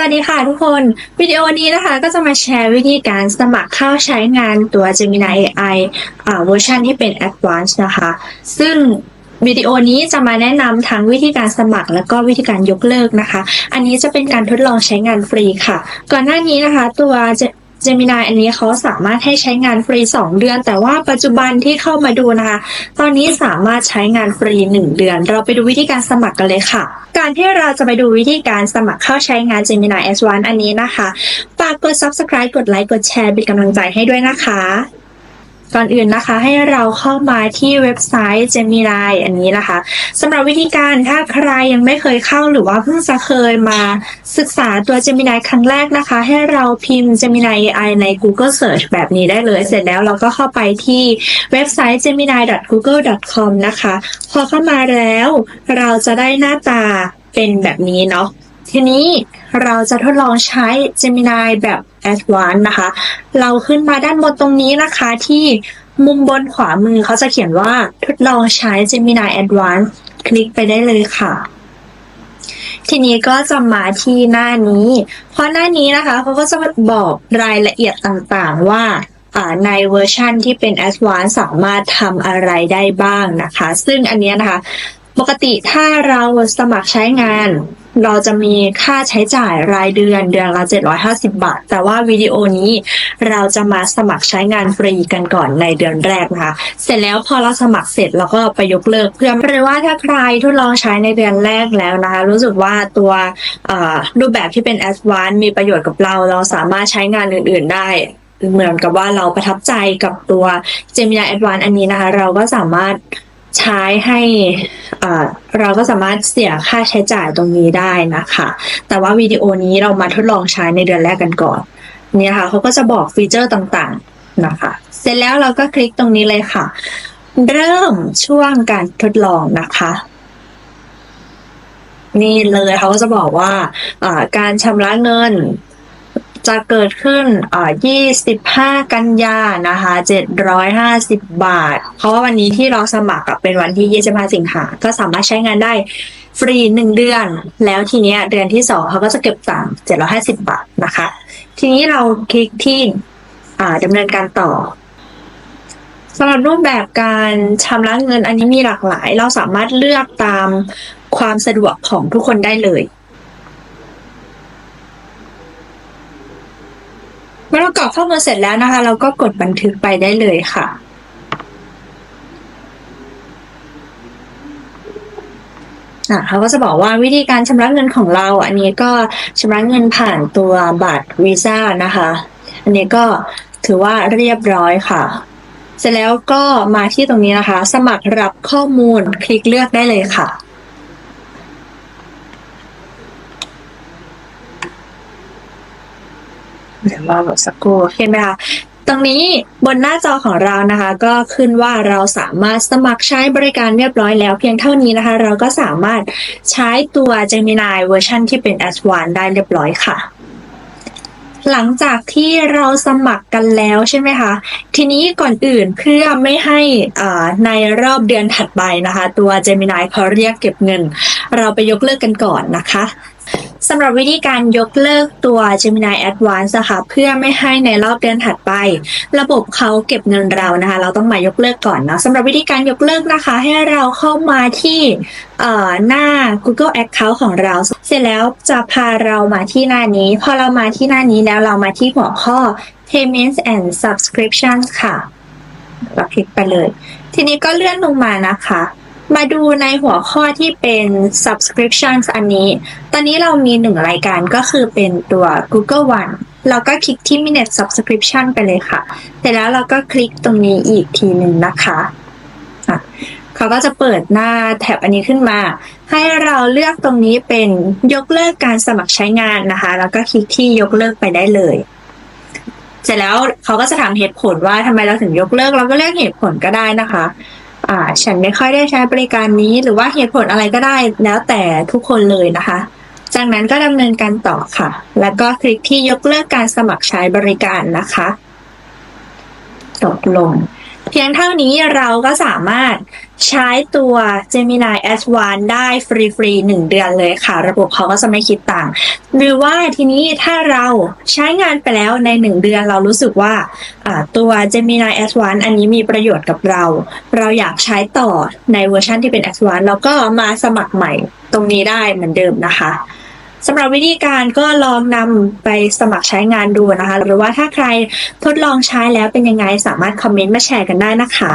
สวัสดีค่ะทุกคน วิดีโอนี้นะคะก็จะมาแชร์วิธีการสมัครเข้าใช้งานตัว Gemini AI อ่าเวอร์ชันที่เป็น Advanced นะคะ ซึ่งวิดีโอนี้จะมาแนะนำทั้งวิธีการสมัครแล้วก็วิธีการยกเลิกนะคะ อันนี้จะเป็นการทดลองใช้งานฟรีค่ะ ก่อนหน้านี้นะคะ ตัว Gemini อันนี้เขาสามารถให้ใช้งานฟรี 2 เดือน แต่ว่าปัจจุบันที่เข้ามาดูนะคะ ตอนนี้สามารถใช้งานฟรี 1 เดือน เราไปดูวิธีการสมัครกันเลยค่ะ การที่เราจะไปดูวิธีการสมัครเข้าใช้งาน Gemini S1 อันนี้นะคะฝากกด subscribe กดไลค์กดแชร์เป็นกำลังใจให้ด้วยนะคะ ก่อนอื่นนะคะให้เราเข้ามาที่เว็บไซต์ Gemini อันนี้นะคะสำหรับวิธีการถ้าใครยังไม่เคยเข้าหรือว่าเพิ่งจะเคยมาศึกษาตัว Gemini ครั้งแรกนะคะ ให้เราพิมพ์ Gemini AI ใน Google Search แบบนี้ได้เลย เสร็จแล้วเราก็เข้าไปที่เว็บไซต์ gemini.google.com นะคะ พอเข้ามาแล้วเราจะได้หน้าตาเป็นแบบนี้เนาะ ทีนี้เราจะทดลองใช้ Gemini แบบ Advanced นะคะ เราขึ้นมาด้านบนตรงนี้นะคะที่มุมบนขวามือเขาจะเขียนว่าทดลองใช้ Gemini Advanced คลิกไปได้เลยค่ะ ทีนี้ก็จะมาที่หน้านี้ เพราะหน้านี้นะคะเขาก็จะบอกรายละเอียดต่างๆว่าในเวอร์ชันที่เป็น Advanced สามารถทำอะไรได้บ้างนะคะ ซึ่งอันนี้นะคะ ปกติถ้าเราสมัครใช้งาน เราจะมีค่าใช้จ่ายรายเดือนเดือนละ 750 บาท แต่ว่าวิดีโอนี้เราจะมาสมัครใช้งานฟรีกันก่อนในเดือนแรกนะคะ เสร็จแล้วพอเราสมัครเสร็จเราก็ไปยกเลิกเพื่อหรือว่าถ้าใครทดลองใช้ในเดือนแรกแล้วนะคะ รู้สึกว่าตัวรูปแบบที่เป็น a d v a n c e มีประโยชน์กับเรา เราสามารถใช้งานอื่น ๆ ได้เหมือนกับว่าเราประทับใจกับตัว Gemini Advanced อันนี้นะคะ เราก็สามารถ ใช้ให้เราก็สามารถเสียค่าใช้จ่ายตรงนี้ได้นะคะ แต่ว่าวิดีโอนี้เรามาทดลองใช้ในเดือนแรกกันก่อนเนี่ยค่ะเขาก็จะบอกฟีเจอร์ต่างๆนะคะ เสร็จแล้วเราก็คลิกตรงนี้เลยค่ะ เริ่มช่วงการทดลองนะคะนี่เลยเขาก็จะบอกว่าการชำระเงิน จะเกิดขึ้นอ่า25 กันยานะคะ 750 บาท เพราะว่าวันนี้ที่เราสมัครเป็นวันที่ 25 สิงหา ก็สามารถใช้งานได้ฟรี1เดือน แล้วทีเนี้ยเดือนที่2เขาก็จะเก็บตังค์750 บาทนะคะ ทีนี้เราคลิกที่อ่าดำเนินการต่อสำหรับรูปแบบการชำระเงินอันนี้มีหลากหลาย เราสามารถเลือกตามความสะดวกของทุกคนได้เลย เมื่อเรากรอกข้อมูลเสร็จแล้วนะคะ เราก็กดบันทึกไปได้เลยค่ะเขาก็จะบอกว่าวิธีการชำระเงินของเรา อันนี้ก็ชำระเงินผ่านตัวบัตรวีซ่านะคะ อันนี้ก็ถือว่าเรียบร้อยค่ะ เสร็จแล้วก็มาที่ตรงนี้นะคะ สมัครรับข้อมูลคลิกเลือกได้เลยค่ะ เดี๋ยวรอสักครู่เห็นไหมคะตรงนี้บนหน้าจอของเรานะคะ ก็ขึ้นว่าเราสามารถสมัครใช้บริการเรียบร้อยแล้ว เพียงเท่านี้นะคะ เราก็สามารถใช้ตัว Gemini เวอร์ชันที่เป็น Advanced ได้เรียบร้อยค่ะ หลังจากที่เราสมัครกันแล้วใช่ไหมคะ ทีนี้ก่อนอื่นเพื่อไม่ให้ในรอบเดือนถัดไปนะคะ ตัว Gemini เขาเรียกเก็บเงิน เราไปยกเลิกกันก่อนนะคะ สำหรับวิธีการยกเลิกตัว Gemini Advance นะคะเพื่อไม่ให้ในรอบเดือนถัดไป ระบบเขาเก็บเงินเรานะคะ เราต้องมายกเลิกก่อนเนาะสำหรับวิธีการยกเลิกนะคะ ให้เราเข้ามาที่หน้า Google Account ของเรา เสร็จแล้วจะพาเรามาที่หน้านี้พอเรามาที่หน้านี้แล้วเรามาที่หัวข้อ Payments and Subscriptions ค่ะเราคลิกไปเลย ทีนี้ก็เลื่อนลงมานะคะ มาดูในหัวข้อที่เป็น subscriptions อันนี้ ตอนนี้เรามีหนึ่งรายการก็คือเป็นตัว Google One เราก็คลิกที่ Minute Subscription ไปเลยค่ะ เสร็จแล้วเราก็คลิกตรงนี้อีกทีหนึ่งนะคะะเขาก็จะเปิดหน้าแท็บอันนี้ขึ้นมา ให้เราเลือกตรงนี้เป็นยกเลิกการสมัครใช้งานนะคะ แล้วก็คลิกที่ยกเลิกไปได้เลย เสร็จแล้วเขาก็จะถามเหตุผลว่าทำไมเราถึงยกเลิก เราก็เลือกเหตุผลก็ได้นะคะ อ่า ฉันไม่ค่อยได้ใช้บริการนี้ หรือว่าเหตุผลอะไรก็ได้แล้วแต่ทุกคนเลยนะคะ จากนั้นก็ดำเนินการต่อค่ะ แล้วก็คลิกที่ยกเลิกการสมัครใช้บริการนะคะตกลง เพียงเท่านี้เราก็สามารถ ใช้ตัว Gemini Advanced ได้ฟรีๆ 1 เดือนเลยค่ะ ระบบเขาก็จะไม่คิดต่าง หรือว่าทีนี้ถ้าเราใช้งานไปแล้วใน 1 เดือนเรารู้สึกว่าอ่าตัว Gemini Advanced อันนี้มีประโยชน์กับเรา เราอยากใช้ต่อในเวอร์ชันที่เป็น Advanced แล้วก็มาสมัครใหม่ตรงนี้ได้เหมือนเดิมนะคะสำหรับวิธีการก็ลองนำไปสมัครใช้งานดูนะคะ หรือว่าถ้าใครทดลองใช้แล้วเป็นยังไงสามารถคอมเมนต์มาแชร์กันได้นะคะ